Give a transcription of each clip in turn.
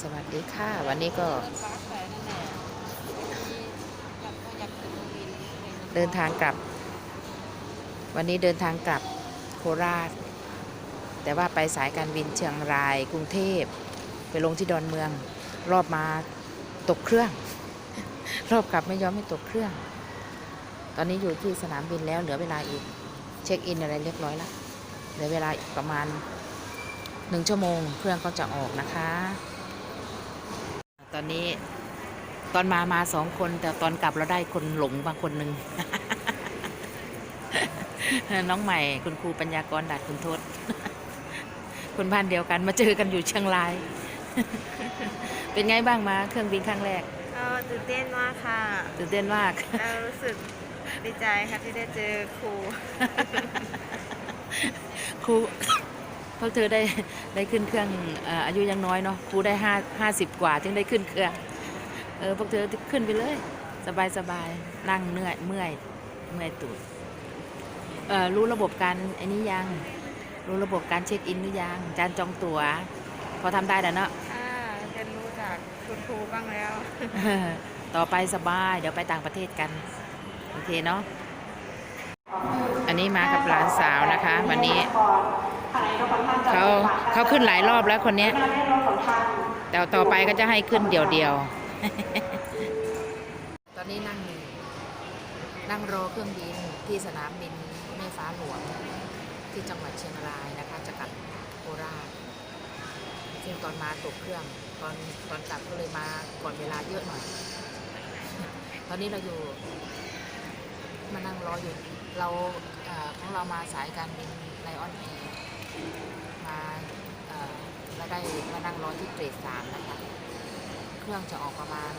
สวัสดีค่ะ วันนี้ก็ เดินทางกลับ วันนี้เดินทางกลับโคราช แต่ว่าไปสายการบินเชียงรายกรุงเทพ ไปลงที่ดอนเมือง รอบมาตกเครื่อง รอบกลับไม่ยอมให้ตกเครื่อง ตอนนี้อยู่ที่สนามบินแล้วเหลือเวลาอีก เช็คอินอะไรเรียบร้อยแล้วเหลือเวลาอีกประมาณหนึ่งชั่วโมงเครื่องก็จะออกนะคะ ตอนนี้ตอนมามาสองคน แต่ตอนกลับเราได้คนหลงบางคนหนึ่ง น้องใหม่คุณครูปัญญากรดาดคุณทศคนบ้านเดียวกันมาเจอกันอยู่เชียงราย เป็นไงบ้างมาเครื่องบินครั้งแรกก็ตื่นเต้นมากค่ะตื่นเต้นมากแล้วรู้สึกดีใจค่ะที่ได้เจอครูครู พวกเธอได้ได้ขึ้นเครื่องเอ่ออายุยังน้อยเนาะครูได้ห้าห้าสิบกว่าจึงได้ขึ้นเครื่องเออพวกเธอขึ้นไปเลย สบายสบายนั่งเหนื่อยเมื่อยเมื่อยตูดเออรู้ระบบการไอ้นี้ยัง รู้ระบบการเช็คอินหรือยังจานจองตั๋ว พอทำได้แล้วเนาะค่ะเรียนรู้จากคุณครูบ้างแล้ว ต่อไปสบายเดี๋ยวไปต่างประเทศกัน โอเคเนาะอันนี้มากับหลานสาวนะคะ วันนี้ เขาเขาขึ้นหลายรอบแล้วคนเนี้ยแต่ต่อไปก็จะให้ขึ้นเดี่ยวๆ ตอนนี้นั่งนั่งรอเครื่องบินที่สนามบินแม่ฟ้าหลวงที่จังหวัดเชียงรายนะคะจะกลับโคราชซึ่งตอนมาตกเครื่องตอนตอนกลับก็เลยมาก่อนเวลาเยอะหน่อย ตอนนี้เราอยู่ มานั่งรออยู่เราเอ่อของเรามาสายการบินไลออนแอร์มา เอ่อเราได้มานั่งรอที่เกรดสามนะคะ เครื่องจะออกประมาณ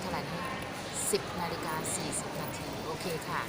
เท่าไหร่นะสิบนาฬิกาสี่สิบนาทีโอเคค่ะ